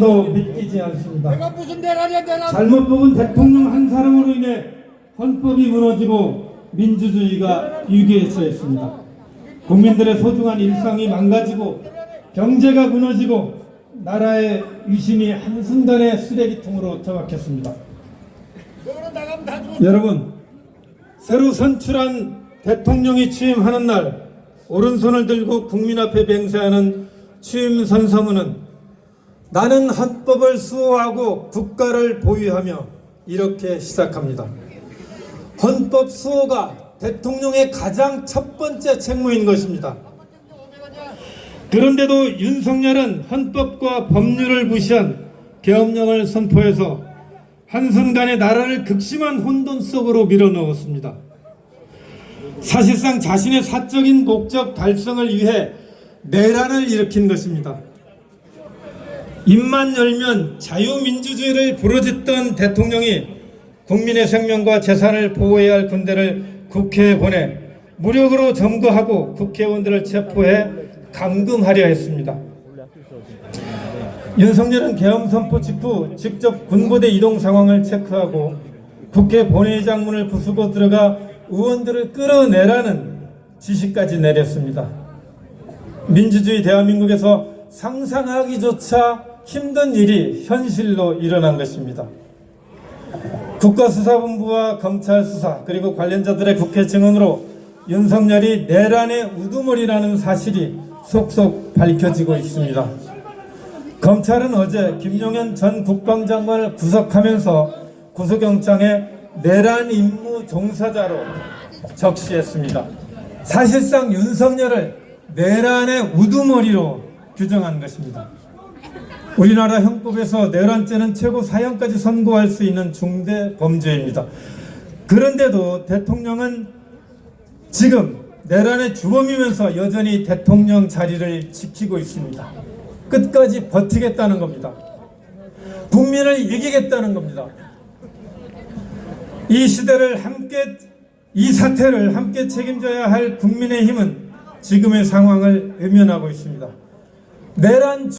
도 믿기지 않습니다. 내가 무슨 대란이야 대란 잘못 뽑은 대통령 한 사람으로 인해 헌법이 무너지고 민주주의가 위기에 처했습니다. 국민들의 소중한 일상이 망가지고 경제가 무너지고 나라의 위신이 한순간에 쓰레기통으로 처박혔습니다. 여러분, 새로 선출한 대통령이 취임하는 날 오른손을 들고 국민 앞에 맹세하는 취임 선서문은 나는 헌법을 수호하고 국가를 보유하며 이렇게 시작합니다. 헌법 수호가 대통령의 가장 첫 번째 책무인 것입니다. 그런데도 윤석열은 헌법과 법률을 무시한 계엄령을 선포해서 한순간에 나라를 극심한 혼돈 속으로 밀어넣었습니다. 사실상 자신의 사적인 목적 달성을 위해 내란을 일으킨 것입니다. 입만 열면 자유민주주의를 부르짖던 대통령이 국민의 생명과 재산을 보호해야 할 군대를 국회에 보내 무력으로 점거하고 국회의원들을 체포해 감금하려 했습니다. 윤석열은 계엄 선포 직후 직접 군부대 이동 상황을 체크하고 국회 본회의장문을 부수고 들어가 의원들을 끌어내라는 지시까지 내렸습니다. 민주주의 대한민국에서 상상하기조차 힘든 일이 현실로 일어난 것입니다. 국가수사본부와 검찰 수사 그리고 관련자들의 국회 증언으로 윤석열이 내란의 우두머리라는 사실이 속속 밝혀지고 있습니다. 검찰은 어제 김용현 전 국방장관을 구속하면서 구속영장에 내란 임무 종사자로 적시했습니다. 사실상 윤석열을 내란의 우두머리로 규정한 것입니다. 우리나라 형법에서 내란죄는 최고 사형까지 선고할 수 있는 중대 범죄입니다. 그런데도 대통령은 지금 내란의 주범이면서 여전히 대통령 자리를 지키고 있습니다. 끝까지 버티겠다는 겁니다. 국민을 이기겠다는 겁니다. 이 시대를 함께 이 사태를 함께 책임져야 할 국민의 힘은 지금의 상황을 외면하고 있습니다. 내란